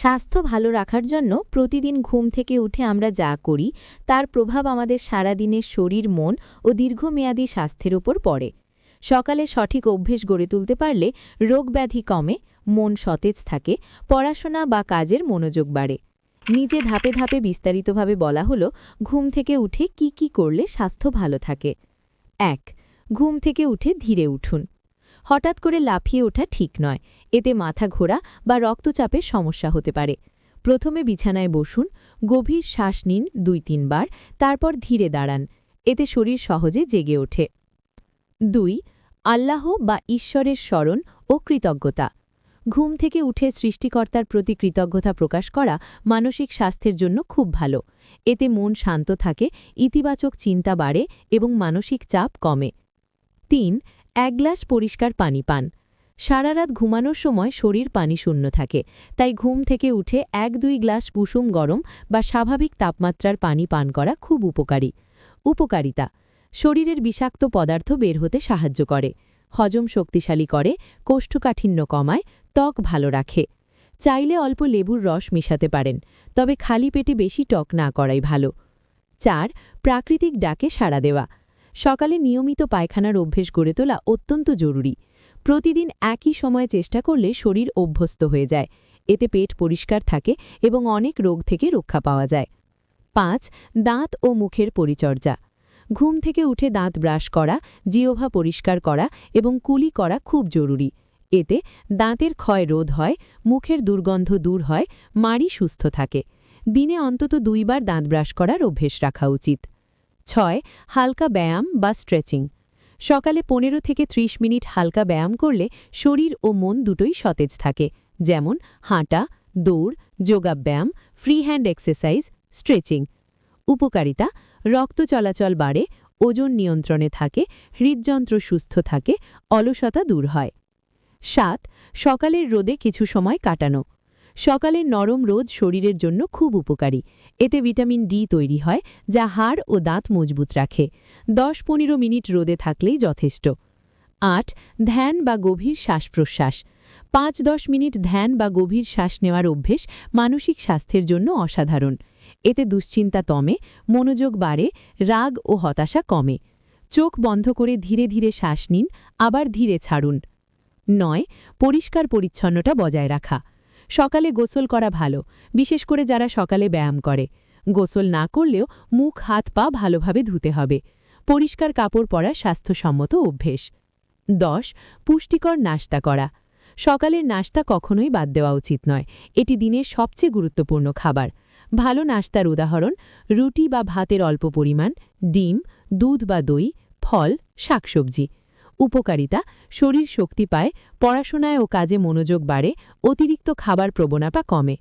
স্বাস্থ্য ভালো রাখার জন্য প্রতিদিন ঘুম থেকে উঠে আমরা যা করি, তার প্রভাব আমাদের সারাদিনের শরীর, মন ও দীর্ঘমেয়াদী স্বাস্থ্যের ওপর পড়ে। সকালে সঠিক অভ্যেস গড়ে তুলতে পারলে রোগব্যাধি কমে, মন সতেজ থাকে, পড়াশোনা বা কাজের মনোযোগ বাড়ে। নিজে ধাপে ধাপে বিস্তারিতভাবে বলা হলো, ঘুম থেকে উঠে কি কি করলে স্বাস্থ্য ভালো থাকে। এক, ঘুম থেকে উঠে ধীরে উঠুন। হঠাৎ করে লাফিয়ে ওঠা ঠিক নয়। এতে মাথা ঘোরা বা রক্তচাপের সমস্যা হতে পারে। প্রথমে বিছানায় বসুন, গভীর শ্বাস নিন দুই তিনবার, তারপর ধীরে দাঁড়ান। এতে শরীর সহজে জেগে ওঠে। দুই, আল্লাহ বা ঈশ্বরের স্মরণ ও কৃতজ্ঞতা। ঘুম থেকে উঠে সৃষ্টিকর্তার প্রতি কৃতজ্ঞতা প্রকাশ করা মানসিক স্বাস্থ্যের জন্য খুব ভালো। এতে মন শান্ত থাকে, ইতিবাচক চিন্তা বাড়ে এবং মানসিক চাপ কমে। তিন এক গ্লাস পরিষ্কার পানি পান। সারা রাত ঘুমানোর সময় শরীর পানি শূন্য থাকে, তাই ঘুম থেকে উঠে এক দুই গ্লাস কুসুম গরম বা স্বাভাবিক তাপমাত্রার পানি পান করা খুব উপকারী। উপকারিতা, শরীরের বিষাক্ত পদার্থ বের হতে সাহায্য করে, হজম শক্তিশালী করে, কোষ্ঠকাঠিন্য কমায়, ত্বক ভালো রাখে। চাইলে অল্প লেবুর রস মিশাতে পারেন, তবে খালি পেটে বেশি টক না করাই ভালো। চার, প্রাকৃতিক ডাকে সাড়া দেওয়া। সকালে নিয়মিত পায়খানার অভ্যেস গড়ে তোলা অত্যন্ত জরুরি। প্রতিদিন একই সময়ে চেষ্টা করলে শরীর অভ্যস্ত হয়ে যায়। এতে পেট পরিষ্কার থাকে এবং অনেক রোগ থেকে রক্ষা পাওয়া যায়। পাঁচ, দাঁত ও মুখের পরিচর্যা। ঘুম থেকে উঠে দাঁত ব্রাশ করা জিওভা পরিষ্কার করা এবং কুলি করা খুব জরুরি। এতে দাঁতের ক্ষয় রোধ হয়, মুখের দুর্গন্ধ দূর হয়, মাড়ি সুস্থ থাকে। দিনে অন্তত দুইবার দাঁত ব্রাশ করার অভ্যেস রাখা উচিত। ছয়, হালকা ব্যায়াম বা স্ট্রেচিং। সকালে পনেরো থেকে ৩০ মিনিট হালকা ব্যায়াম করলে শরীর ও মন দুটোই সতেজ থাকে, যেমন হাঁটা, দৌড়, যোগাব্যায়াম ফ্রি হ্যান্ড এক্সারসাইজ, স্ট্রেচিং। উপকারিতা, রক্ত চলাচল বাড়ে, ওজন নিয়ন্ত্রণে থাকে, হৃদযন্ত্র সুস্থ থাকে, অলসতা দূর হয়। সাত, সকালের রোদে কিছু সময় কাটানো। সকালের নরম রোদ শরীরের জন্য খুব উপকারী। এতে ভিটামিন ডি তৈরি হয়, যা হাড় ও দাঁত মজবুত রাখে। দশ পনেরো মিনিট রোদে থাকলেই যথেষ্ট। আট, ধ্যান বা গভীর শ্বাস প্রশ্বাস পাঁচ দশ মিনিট ধ্যান বা গভীর শ্বাস নেওয়ার অভ্যেস মানসিক স্বাস্থ্যের জন্য অসাধারণ। এতে দুশ্চিন্তা তমে, মনোযোগ বাড়ে, রাগ ও হতাশা কমে। চোখ বন্ধ করে ধীরে ধীরে শ্বাস নিন, আবার ধীরে ছাড়ুন। নয়, পরিষ্কার পরিচ্ছন্নতা বজায় রাখা। সকালে গোসল করা ভালো, বিশেষ করে যারা সকালে ব্যায়াম করে। গোসল না করলেও মুখ, হাত, পা ভালোভাবে ধুতে হবে। পরিষ্কার কাপড় পরা স্বাস্থ্যসম্মত অভ্যেস। দশ, পুষ্টিকর নাস্তা করা। সকালের নাস্তা কখনোই বাদ দেওয়া উচিত নয়। এটি দিনের সবচেয়ে গুরুত্বপূর্ণ খাবার। ভালো নাস্তার উদাহরণ, রুটি বা ভাতের অল্প পরিমাণ, ডিম, দুধ বা দই, ফল, শাকসবজি। উপকারিতা শরীর শক্তি পায় পড়াশোনায় ও কাজে মনোযোগ বাড়ে অতিরিক্ত খাবার প্রবণতা কমে।